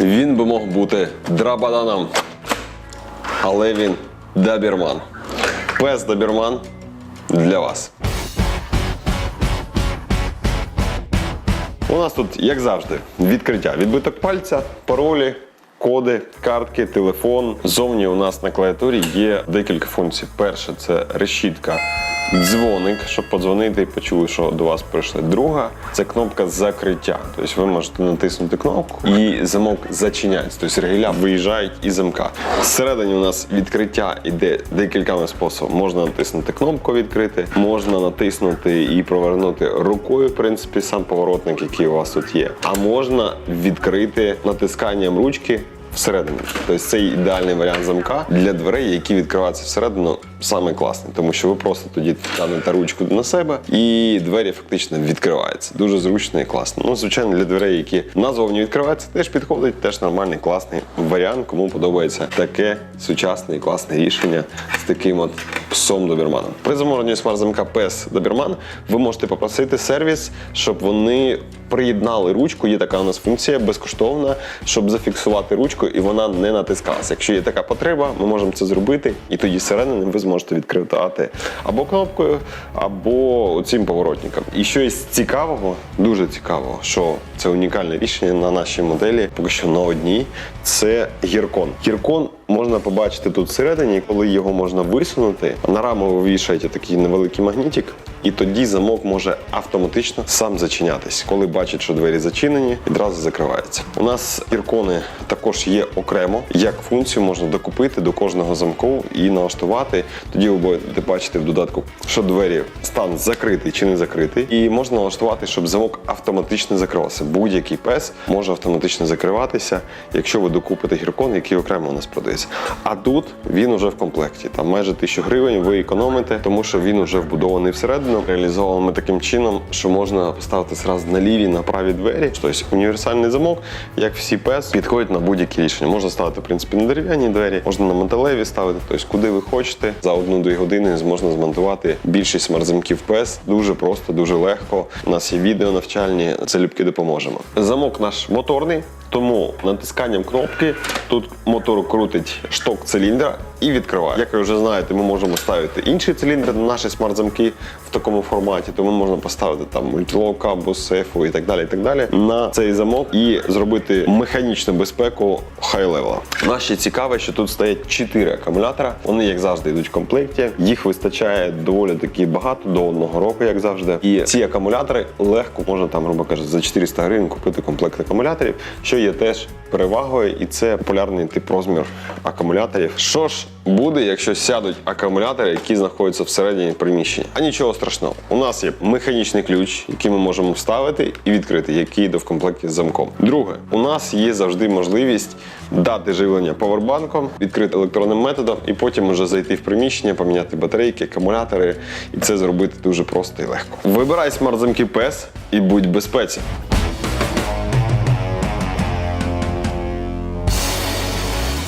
Він би мог бути драбананом, але він добірман. Пес добірман для вас. У нас тут, як завжди, відкриття. Відбиток пальця, паролі, коди, картки, телефон. Зовні у нас на клавіатурі є декілька функцій. Перше це решітка. Дзвоник, щоб подзвонити і почули, що до вас прийшли. Друга це кнопка закриття. Тобто ви можете натиснути кнопку і замок зачиняється. Тобто регіля виїжджають із замка. Всередині у нас відкриття іде декількома способами. Можна натиснути кнопку відкрити, можна натиснути і провернути рукою, в принципі, сам поворотник, який у вас тут є. А можна відкрити натисканням ручки. Всередині, тобто це ідеальний варіант замка для дверей, які відкриваються всередину, саме класний, тому що ви просто тоді тягнете ручку на себе, і двері фактично відкриваються. Дуже зручно і класно. Ну, звичайно, для дверей, які назовні відкриваються, теж підходить, теж нормальний, класний варіант. Кому подобається таке сучасне і класне рішення з таким от псом добірманом. При замовленні смарт-замка пес добірман ви можете попросити сервіс, щоб вони приєднали ручку. Є така у нас функція безкоштовна, щоб зафіксувати ручку і вона не натискалася. Якщо є така потреба, ми можемо це зробити, і тоді зсередини ви зможете відкривати або кнопкою, або цим поворотником. І що є цікавого, дуже цікавого, що це унікальне рішення на нашій моделі, поки що на одній. Це гіркон. Гіркон можна побачити тут всередині, коли його можна висунути. На раму вішаєте такий невеликий магнітик, і тоді замок може автоматично сам зачинятись. Коли бачить, що двері зачинені, відразу закривається. У нас гіркони також є окремо. Як функцію можна докупити до кожного замку і налаштувати. Тоді ви будете бачити в додатку, що двері стан закритий чи не закритий. І можна налаштувати, щоб замок автоматично закривався. Будь-який пес може автоматично закриватися, якщо ви докупите гіркон, який окремо у нас продається. А тут він уже в комплекті. Там майже тисячу гривень ви економите, тому що він уже вбудований всередину. Реалізований ми таким чином, що можна поставити зразу на ліві, на праві двері. Тобто універсальний замок, як всі пес, підходить на будь-які рішення. Можна ставити в принципі на дерев'яні двері, можна на металеві ставити. Тобто, куди ви хочете. За одну-дві години можна змонтувати більшість смарт-замків пес. Дуже просто, дуже легко. У нас є відео навчальні, залюбки допоможемо. Замок наш моторний. Тому натисканням кнопки тут мотор крутить шток циліндра і відкриває. Як ви вже знаєте, ми можемо ставити інший циліндр на наші смарт-замки такому форматі, тому можна поставити там мультилок або сейфу і так далі. і так далі на цей замок і зробити механічну безпеку хай-левела. Нас ще цікаве, що тут стоять 4 акумулятора. Вони, як завжди, йдуть в комплекті. Їх вистачає доволі таки багато до одного року, як завжди. І ці акумулятори легко можна там, грубо кажучи, за 400 гривень купити комплект акумуляторів, що є теж перевагою, і це популярний тип розмір акумуляторів. Що ж буде, якщо сядуть акумулятори, які знаходяться всередині приміщення? А нічого страшного. У нас є механічний ключ, який ми можемо вставити і відкрити, який йде в комплекті з замком. Друге, у нас є завжди можливість дати живлення повербанком, відкрити електронним методом, і потім вже зайти в приміщення, поміняти батарейки, акумулятори, і це зробити дуже просто і легко. Вибирай смарт-замки PES і будь безпеці.